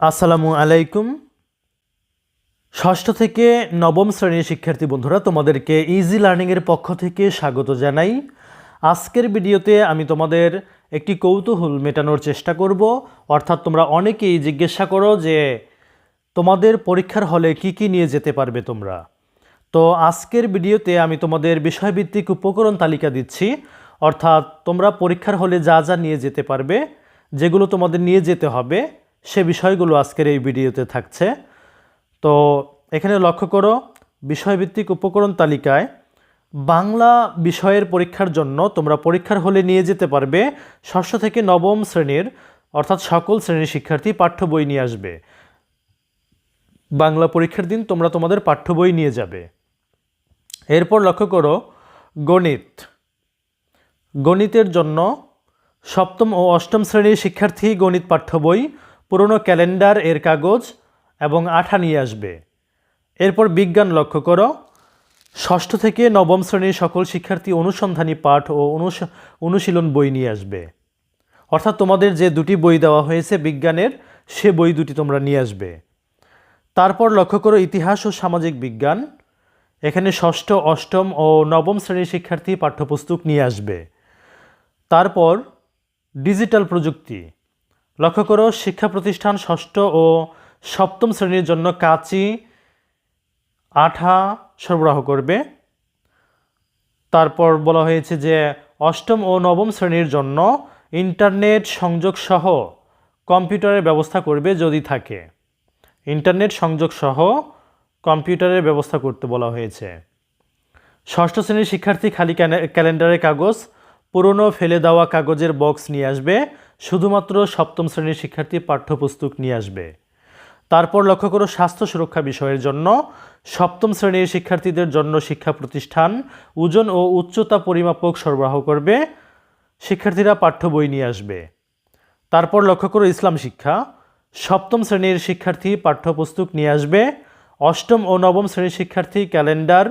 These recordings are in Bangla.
আসসালামু আলাইকুম। ষষ্ঠ থেকে নবম শ্রেণির শিক্ষার্থী বন্ধুরা, তোমাদেরকে ইজি লার্নিংয়ের পক্ষ থেকে স্বাগত জানাই। আজকের ভিডিওতে আমি তোমাদের একটি কৌতূহল মেটানোর চেষ্টা করব। অর্থাৎ তোমরা অনেকেই জিজ্ঞাসা করো যে, তোমাদের পরীক্ষার হলে কি কি নিয়ে যেতে পারবে তোমরা? তো আজকের ভিডিওতে আমি তোমাদের বিষয়ভিত্তিক উপকরণ তালিকা দিচ্ছি। অর্থাৎ তোমরা পরীক্ষার হলে যা যা নিয়ে যেতে পারবে, যেগুলো তোমাদের নিয়ে যেতে হবে সে বিষয়গুলো আজকের এই ভিডিওতে থাকছে। তো এখানে লক্ষ্য করো, বিষয়ভিত্তিক উপকরণ তালিকায় বাংলা বিষয়ের পরীক্ষার জন্য তোমরা পরীক্ষার হলে নিয়ে যেতে পারবে, ষষ্ঠ থেকে নবম শ্রেণির, অর্থাৎ সকল শ্রেণির শিক্ষার্থী পাঠ্য বই নিয়ে আসবে। বাংলা পরীক্ষার দিন তোমরা তোমাদের পাঠ্য বই নিয়ে যাবে। এরপর লক্ষ্য করো, গণিত। গণিতের জন্য সপ্তম ও অষ্টম শ্রেণির শিক্ষার্থী গণিত পাঠ্য বই পুরনো ক্যালেন্ডার, এর কাগজ এবং আঠা নিয়ে আসবে। এরপর বিজ্ঞান লক্ষ্য করো। ষষ্ঠ থেকে নবম শ্রেণির সকল শিক্ষার্থী অনুসন্ধানী পাঠ ও অনুশীলন বই নিয়ে আসবে। অর্থাৎ তোমাদের যে দুটি বই দেওয়া হয়েছে বিজ্ঞানের, সে বই দুটি তোমরা নিয়ে আসবে। তারপর লক্ষ্য করো ইতিহাস ও সামাজিক বিজ্ঞান। এখানে ষষ্ঠ, অষ্টম ও নবম শ্রেণির শিক্ষার্থী পাঠ্যপুস্তক নিয়ে আসবে। তারপর ডিজিটাল প্রযুক্তি। লক্ষ্য করো শিক্ষা প্রতিষ্ঠান ষষ্ঠ ও সপ্তম শ্রেণির জন্য কাঁচি আঠা সরবরাহ করবে। তারপর বলা হয়েছে যে অষ্টম ও নবম শ্রেণির জন্য ইন্টারনেট সংযোগ সহ কম্পিউটারের ব্যবস্থা করবে যদি থাকে। ইন্টারনেট সংযোগ সহ কম্পিউটারের ব্যবস্থা করতে বলা হয়েছে। ষষ্ঠ শ্রেণির শিক্ষার্থী খালি ক্যালেন্ডারের কাগজ, পুরনো ফেলে দেওয়া কাগজের বক্স নিয়ে আসবে। শুধুমাত্র সপ্তম শ্রেণির শিক্ষার্থী পাঠ্যপুস্তক নিয়ে আসবে। তারপর লক্ষ্য করো স্বাস্থ্য সুরক্ষা বিষয়ের জন্য সপ্তম শ্রেণির শিক্ষার্থীদের জন্য শিক্ষা প্রতিষ্ঠান ওজন ও উচ্চতা পরিমাপক সরবরাহ করবে। শিক্ষার্থীরা পাঠ্য বই নিয়ে আসবে। তারপর লক্ষ্য করো ইসলাম শিক্ষা। সপ্তম শ্রেণির শিক্ষার্থী পাঠ্যপুস্তক নিয়ে আসবে। অষ্টম ও নবম শ্রেণির শিক্ষার্থী ক্যালেন্ডার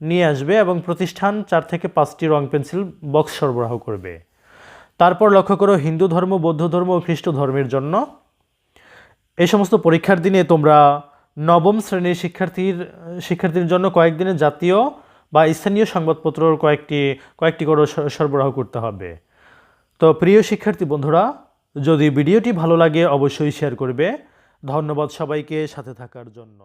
নিয়ে আসবে এবং প্রতিষ্ঠান চার থেকে পাঁচটি রং পেন্সিল বক্স সরবরাহ করবে। তারপর লক্ষ্য করো হিন্দু ধর্ম, বৌদ্ধ ধর্ম ও খ্রিস্ট ধর্মের জন্য এই সমস্ত পরীক্ষার দিনে তোমরা নবম শ্রেণির শিক্ষার্থীর শিক্ষার্থীর জন্য কয়েকদিনের জাতীয় বা স্থানীয় সংবাদপত্রর কয়েকটি কয়েকটি করে সরবরাহ করতে হবে। তো প্রিয় শিক্ষার্থী বন্ধুরা, যদি ভিডিওটি ভালো লাগে অবশ্যই শেয়ার করবে। ধন্যবাদ সবাইকে সাথে থাকার জন্য।